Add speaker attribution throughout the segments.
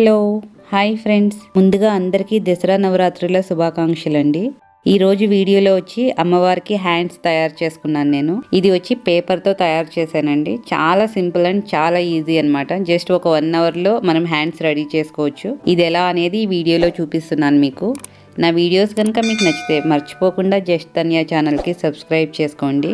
Speaker 1: Hello hi friends. ముందుగా అందరికీ దసరా నవరాత్రుల శుభాకాంక్షలు అండి ఈ రోజు వీడియోలో వచ్చి అమ్మవారికి హ్యాండ్స్ తయారు చేసుకున్నాను నేను. ఇది వచ్చి పేపర్తో తయారు చేశానండి. చాలా సింపుల్ అండ్ చాలా ఈజీ అనమాట జస్ట్ ఒక వన్ అవర్లో మనం హ్యాండ్స్ రెడీ చేసుకోవచ్చు. ఇది ఎలా అనేది ఈ వీడియోలో చూపిస్తున్నాను మీకు. నా వీడియోస్ కనుక మీకు నచ్చితే మర్చిపోకుండా జస్ట్ తన్యా ఛానల్కి సబ్స్క్రైబ్ చేసుకోండి.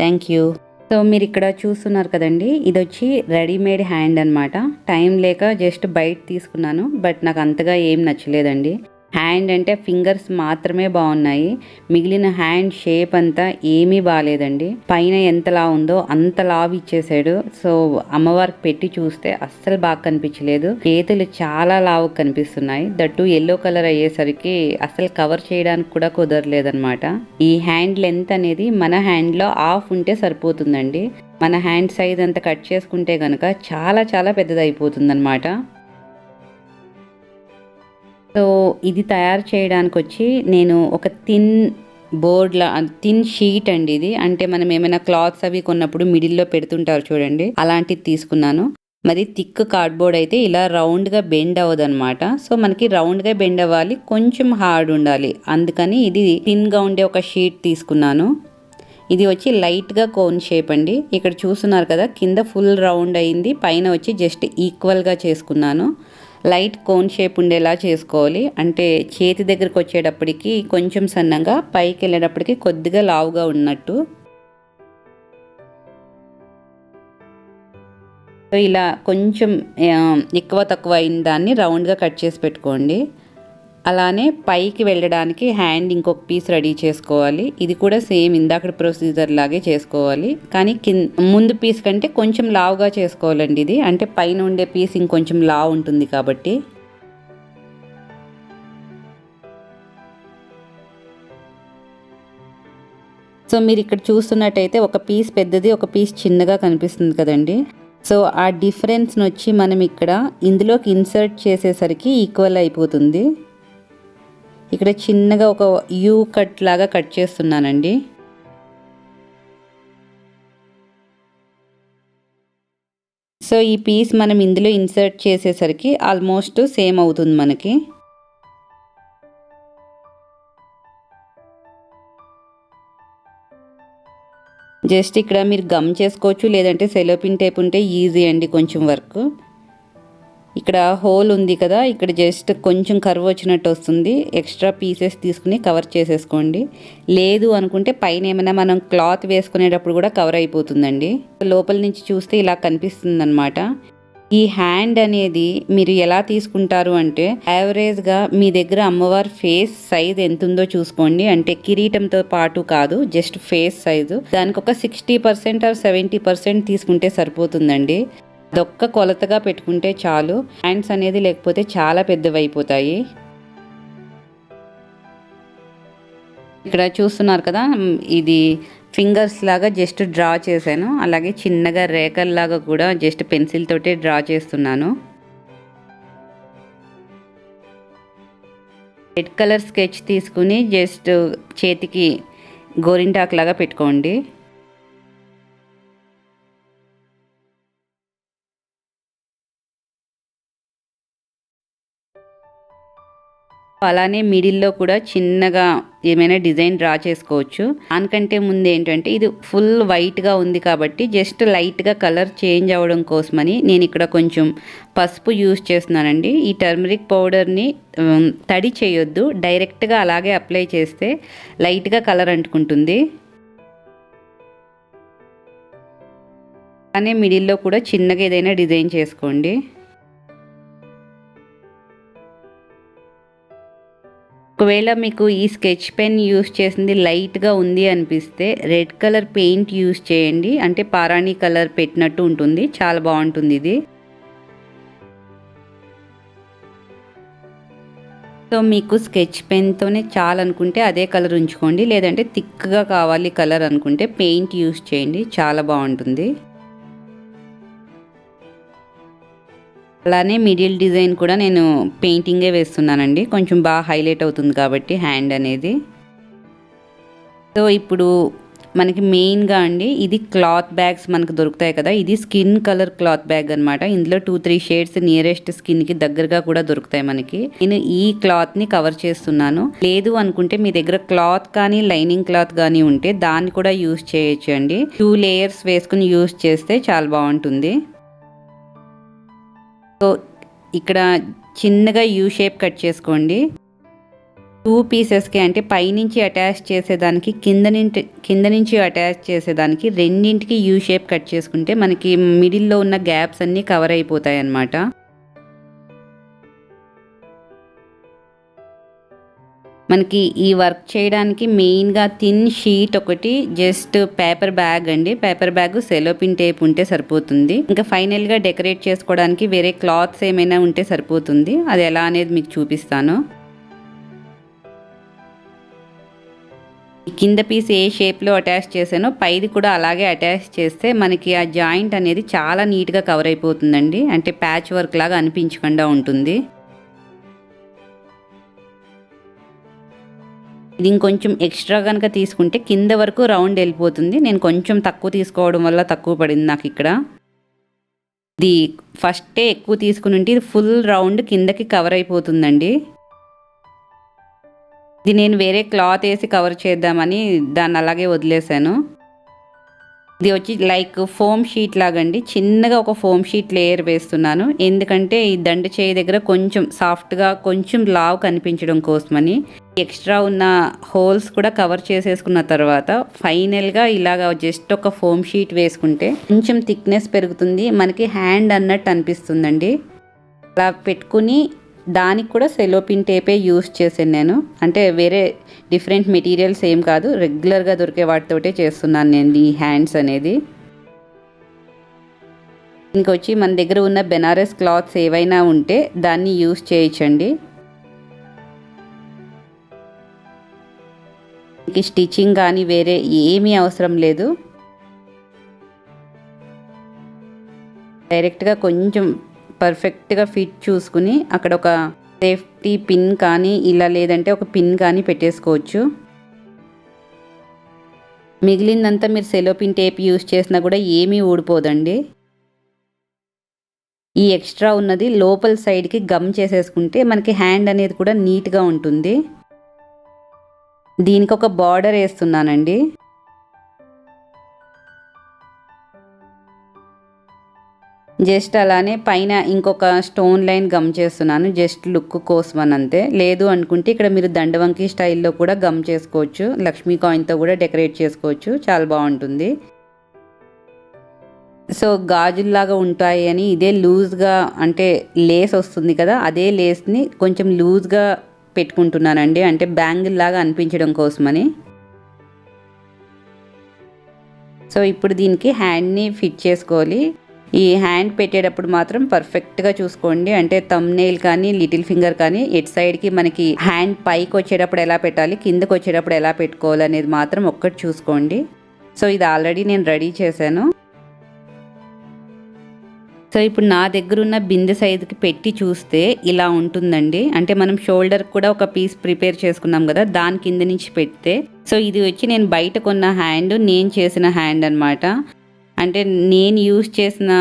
Speaker 1: Thank you. సో మీరు ఇక్కడ చూస్తున్నారు కదండి ఇది వచ్చి రెడీమేడ్ హ్యాండ్ అన్నమాట. టైం లేక జస్ట్ బయట తీసుకున్నాను బట్ నాకు అంతగా ఏం నచ్చలేదండి. హ్యాండ్ అంటే ఫింగర్స్ మాత్రమే బాగున్నాయి. మిగిలిన హ్యాండ్ షేప్ అంతా ఏమీ బాగాలేదండి పైన ఎంతలా ఉందో అంత లావు ఇచ్చేసాడు సో అమ్మవారికి పెట్టి చూస్తే అస్సలు బాగా కనిపించలేదు. చేతులు చాలా లావు కనిపిస్తున్నాయి. దట్టు ఎల్లో కలర్ అయ్యేసరికి అసలు కవర్ చేయడానికి కూడా కుదరలేదన్నమాట. ఈ హ్యాండ్ లెంత్ అనేది మన హ్యాండ్లో ఆఫ్ ఉంటే సరిపోతుందండి. మన హ్యాండ్ సైజ్ అంతా కట్ చేసుకుంటే కనుక చాలా చాలా పెద్దది సో ఇది తయారు చేయడానికి వచ్చి నేను ఒక థిన్ బోర్డ్లా థిన్ షీట్ అండి ఇది. అంటే మనం ఏమైనా క్లాత్స్ అవి కొన్నప్పుడు మిడిల్లో పెడుతుంటారు చూడండి. అలాంటిది తీసుకున్నాను. మరి థిక్ కార్డ్బోర్డ్ అయితే ఇలా రౌండ్గా బెండ్ అవ్వదనమాట సో మనకి రౌండ్గా బెండ్ అవ్వాలి కొంచెం హార్డ్ ఉండాలి. అందుకని ఇది థిన్గా ఉండే ఒక షీట్ తీసుకున్నాను. ఇది వచ్చి లైట్గా కోన్ షేప్ అండి. ఇక్కడ చూస్తున్నారు కదా కింద ఫుల్ రౌండ్ అయింది. పైన వచ్చి జస్ట్ ఈక్వల్గా చేసుకున్నాను. లైట్ కోన్ షేప్ ఉండేలా చేసుకోవాలి. అంటే చేతి దగ్గరకు వచ్చేటప్పటికి కొంచెం సన్నంగా పైకి వెళ్ళేటప్పటికి కొద్దిగా లావుగా ఉన్నట్టు. ఇలా కొంచెం ఎక్కువ తక్కువ అయిన దాన్ని రౌండ్గా కట్ చేసి పెట్టుకోండి. అలానే పైకి వెళ్ళడానికి హ్యాండ్ ఇంకొక పీస్ రెడీ చేసుకోవాలి. ఇది కూడా సేమ్ ఇందాక ప్రొసీజర్ లాగే చేసుకోవాలి. కానీ కింద ముందు పీస్ కంటే కొంచెం లావుగా చేసుకోవాలండి ఇది. అంటే పైన ఉండే పీస్ ఇంకొంచెం లావు ఉంటుంది కాబట్టి. సో మీరు ఇక్కడ చూస్తున్నట్టయితే ఒక పీస్ పెద్దది ఒక పీస్ చిన్నగా కనిపిస్తుంది కదండి. సో ఆ డిఫరెన్స్ని వచ్చి మనం ఇక్కడ ఇందులోకి ఇన్సర్ట్ చేసేసరికి ఈక్వల్ అయిపోతుంది. ఇక్కడ చిన్నగా ఒక యూ కట్ లాగా కట్ చేస్తున్నానండి. సో ఈ పీస్ మనం ఇందులో ఇన్సర్ట్ చేసేసరికి ఆల్మోస్ట్ సేమ్ అవుతుంది మనకి. జస్ట్ ఇక్కడ మీరు గమ్ చేసుకోవచ్చు లేదంటే సెలోపిన్ టైప్ ఉంటే ఈజీ అండి కొంచెం వర్క్. ఇక్కడ హోల్ ఉంది కదా ఇక్కడ జస్ట్ కొంచెం కర్వ్ వచ్చినట్టు వస్తుంది. ఎక్స్ట్రా పీసెస్ తీసుకుని కవర్ చేసేసుకోండి. లేదు అనుకుంటే పైన ఏమైనా మనం క్లాత్ వేసుకునేటప్పుడు కూడా కవర్ అయిపోతుందండి. లోపల నుంచి చూస్తే ఇలా కనిపిస్తుంది అనమాట ఈ హ్యాండ్ అనేది మీరు ఎలా తీసుకుంటారు అంటే యావరేజ్గా మీ దగ్గర అమ్మవారి ఫేస్ సైజ్ ఎంత ఉందో చూసుకోండి. అంటే కిరీటంతో పాటు కాదు జస్ట్ ఫేస్ సైజు దానికి ఒక sixty percent or seventy percent తీసుకుంటే సరిపోతుందండి. అదొక్క కొలతగా పెట్టుకుంటే చాలు. హ్యాండ్స్ అనేది లేకపోతే చాలా పెద్దవి అయిపోతాయి ఇక్కడ చూస్తున్నారు కదా ఇది ఫింగర్స్ లాగా జస్ట్ డ్రా చేశాను. అలాగే చిన్నగా రేఖల్లాగా కూడా జస్ట్ పెన్సిల్ తోటే డ్రా చేస్తున్నాను. రెడ్ కలర్ స్కెచ్ తీసుకుని జస్ట్ చేతికి గోరింటాకు లాగా పెట్టుకోండి. అలానే మిడిల్లో కూడా చిన్నగా ఏమైనా డిజైన్ డ్రా చేసుకోవచ్చు. దానికంటే ముందు ఏంటంటే ఇది ఫుల్ వైట్గా ఉంది కాబట్టి జస్ట్ లైట్గా కలర్ చేంజ్ అవ్వడం కోసమని నేను ఇక్కడ కొంచెం పసుపు యూస్ చేస్తున్నానండి. ఈ టర్మరిక్ పౌడర్ని తడి చేయొద్దు. డైరెక్ట్గా అలాగే అప్లై చేస్తే లైట్గా కలర్ అంటుకుంటుంది. అలానే మిడిల్లో కూడా చిన్నగా ఏదైనా డిజైన్ చేసుకోండి. ఒకవేళ మీకు ఈ స్కెచ్ పెన్ యూస్ చేసింది లైట్గా ఉంది అనిపిస్తే రెడ్ కలర్ పెయింట్ యూస్ చేయండి. అంటే పారాణి కలర్ పెట్టినట్టు ఉంటుంది. చాలా బాగుంటుంది ఇది. సో మీకు స్కెచ్ పెన్తోనే చాలనుకుంటే అదే కలర్ ఉంచుకోండి. లేదంటే థిక్గా కావాలి కలర్ అనుకుంటే పెయింట్ యూస్ చేయండి. చాలా బాగుంటుంది. అలానే మిడిల్ డిజైన్ కూడా నేను పెయింటింగే వేస్తున్నానండి. కొంచెం బాగా హైలైట్ అవుతుంది కాబట్టి హ్యాండ్ అనేది. సో ఇప్పుడు మనకి మెయిన్గా అండి ఇది క్లాత్ బ్యాగ్స్ మనకు దొరుకుతాయి కదా ఇది స్కిన్ కలర్ క్లాత్ బ్యాగ్ అన్నమాట. ఇందులో టూ త్రీ షేడ్స్ నియరెస్ట్ స్కిన్కి దగ్గరగా కూడా దొరుకుతాయి మనకి. నేను ఈ క్లాత్ని కవర్ చేస్తున్నాను. లేదు అనుకుంటే మీ దగ్గర క్లాత్ కానీ లైనింగ్ క్లాత్ కానీ ఉంటే దాన్ని కూడా యూస్ చేయొచ్చు అండి టూ లేయర్స్ వేసుకుని యూస్ చేస్తే చాలా బాగుంటుంది. సో ఇక్కడ చిన్నగా యూ షేప్ కట్ చేసుకోండి. టూ పీసెస్కి అంటే పైనుంచి అటాచ్ చేసేదానికి కింద నుంచి కింద నుంచి అటాచ్ చేసేదానికి రెండింటికి యూ షేప్ కట్ చేసుకుంటే మనకి మిడిల్లో ఉన్న గ్యాప్స్ అన్నీ కవర్ అయిపోతాయి అన్నమాట మనకి ఈ వర్క్ చేయడానికి మెయిన్గా థిన్ షీట్ ఒకటి జస్ట్ పేపర్ బ్యాగ్ అండి. పేపర్ బ్యాగ్ సెలోపిన్ టేప్ ఉంటే సరిపోతుంది. ఇంకా ఫైనల్గా డెకరేట్ చేసుకోవడానికి వేరే క్లాత్స్ ఏమైనా ఉంటే సరిపోతుంది. అది ఎలా అనేది మీకు చూపిస్తాను. కింద పీస్ ఏ షేప్లో అటాచ్ చేసానో పైది కూడా అలాగే అటాచ్ చేస్తే మనకి ఆ జాయింట్ అనేది చాలా నీట్గా కవర్ అయిపోతుందండి. అంటే ప్యాచ్ వర్క్ లాగా అనిపించకుండా ఉంటుంది. ఇది ఇంకొంచెం ఎక్స్ట్రా కనుక తీసుకుంటే కింద వరకు రౌండ్ వెళ్ళిపోతుంది. నేను కొంచెం తక్కువ తీసుకోవడం వల్ల తక్కువ పడింది నాకు ఇక్కడ. ఇది ఫస్టే ఎక్కువ తీసుకుని ఉంటే ఇది ఫుల్ రౌండ్ కిందకి కవర్ అయిపోతుందండి. ఇది నేను వేరే క్లాత్ వేసి కవర్ చేద్దామని దాన్ని అలాగే వదిలేశాను. ఇది వచ్చి లైక్ ఫోమ్ షీట్ లాగండి. చిన్నగా ఒక ఫోమ్ షీట్ లేయర్ వేస్తున్నాను. ఎందుకంటే ఈ దండ చేయి దగ్గర కొంచెం సాఫ్ట్గా కొంచెం లావ్ కనిపించడం కోసమని. ఎక్స్ట్రా ఉన్న హోల్స్ కూడా కవర్ చేసేసుకున్న తర్వాత ఫైనల్గా ఇలాగ జస్ట్ ఒక ఫోమ్ షీట్ వేసుకుంటే కొంచెం థిక్నెస్ పెరుగుతుంది. మనకి హ్యాండ్ అన్నట్టు అనిపిస్తుందండి. అలా పెట్టుకుని దానికి కూడా సెలోపిన్ టేపే యూస్ చేశాను నేను. అంటే వేరే డిఫరెంట్ మెటీరియల్స్ ఏం కాదు. రెగ్యులర్గా దొరికే వాటితోటే చేస్తున్నాను నేను ఈ హ్యాండ్స్ అనేది. ఇంకొచ్చి మన దగ్గర ఉన్న బెనారస్ క్లాత్స్ ఏవైనా ఉంటే దాన్ని యూస్ చేయించండి. స్టిచ్చింగ్ కానీ వేరే ఏమీ అవసరం లేదు. డైరెక్ట్గా కొంచెం పర్ఫెక్ట్గా ఫిట్ చూసుకుని అక్కడ ఒక సేఫ్టీ పిన్ కానీ ఇలా లేదంటే ఒక పిన్ కానీ పెట్టేసుకోవచ్చు. మిగిలిందంతా మీరు సెలోపిన్ టేప్ యూస్ చేసినా కూడా ఏమీ ఊడిపోదండి. ఈ ఎక్స్ట్రా ఉన్నది లోపల సైడ్కి గమ్ చేసేసుకుంటే మనకి హ్యాండ్ అనేది కూడా నీట్గా ఉంటుంది. దీనికి ఒక బార్డర్ వేస్తున్నానండి. జస్ట్ అలానే పైన ఇంకొక స్టోన్ లైన్ గమ్ చేస్తున్నాను జస్ట్ లుక్ కోసం అని అంతే లేదు అనుకుంటే ఇక్కడ మీరు దండవంకి స్టైల్లో కూడా గమ్ చేసుకోవచ్చు లక్ష్మీ కాయిన్తో కూడా డెకరేట్ చేసుకోవచ్చు చాలా బాగుంటుంది. సో గాజుల్లాగా ఉంటాయి అని ఇదే లూజ్గా అంటే లేస్ వస్తుంది కదా అదే లేస్ని కొంచెం లూజ్గా పెట్టుకుంటున్నానండి అంటే బ్యాంగిల్ లాగా అనిపించడం కోసమని. సో ఇప్పుడు దీనికి హ్యాండ్ని ఫిట్ చేసుకోవాలి. ఈ హ్యాండ్ పెట్టేటప్పుడు మాత్రం పర్ఫెక్ట్గా చూసుకోండి. అంటే తమ్నేల్ కానీ లిటిల్ ఫింగర్ కానీ ఎట్ సైడ్కి మనకి హ్యాండ్ పైకి వచ్చేటప్పుడు ఎలా పెట్టాలి కిందకి వచ్చేటప్పుడు ఎలా పెట్టుకోవాలి అనేది మాత్రం ఒక్కటి చూసుకోండి. సో ఇది ఆల్రెడీ నేను రెడీ చేశాను. సో ఇప్పుడు నా దగ్గర ఉన్న బిందె సైజుకి పెట్టి చూస్తే ఇలా ఉంటుందండి. అంటే మనం షోల్డర్ కూడా ఒక పీస్ ప్రిపేర్ చేసుకున్నాం కదా దాని కింద నుంచి పెడితే. సో ఇది వచ్చి నేను బయట కొన్న హ్యాండ్ నేను చేసిన హ్యాండ్ అనమాట అంటే నేను యూస్ చేసిన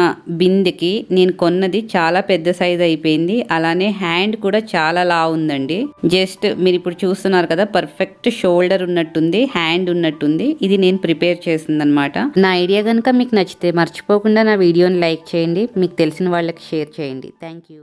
Speaker 1: బిందెకి నేను కొన్నది చాలా పెద్ద సైజ్ అయిపోయింది. అలానే హ్యాండ్ కూడా చాలా లా ఉందండి జస్ట్ మీరు ఇప్పుడు చూస్తున్నారు కదా పర్ఫెక్ట్ షోల్డర్ ఉన్నట్టుంది హ్యాండ్ ఉన్నట్టుంది. ఇది నేను ప్రిపేర్ చేసింది అనమాట నా ఐడియా కనుక మీకు నచ్చితే మర్చిపోకుండా నా వీడియోని లైక్ చేయండి. మీకు తెలిసిన వాళ్ళకి షేర్ చేయండి. Thank you.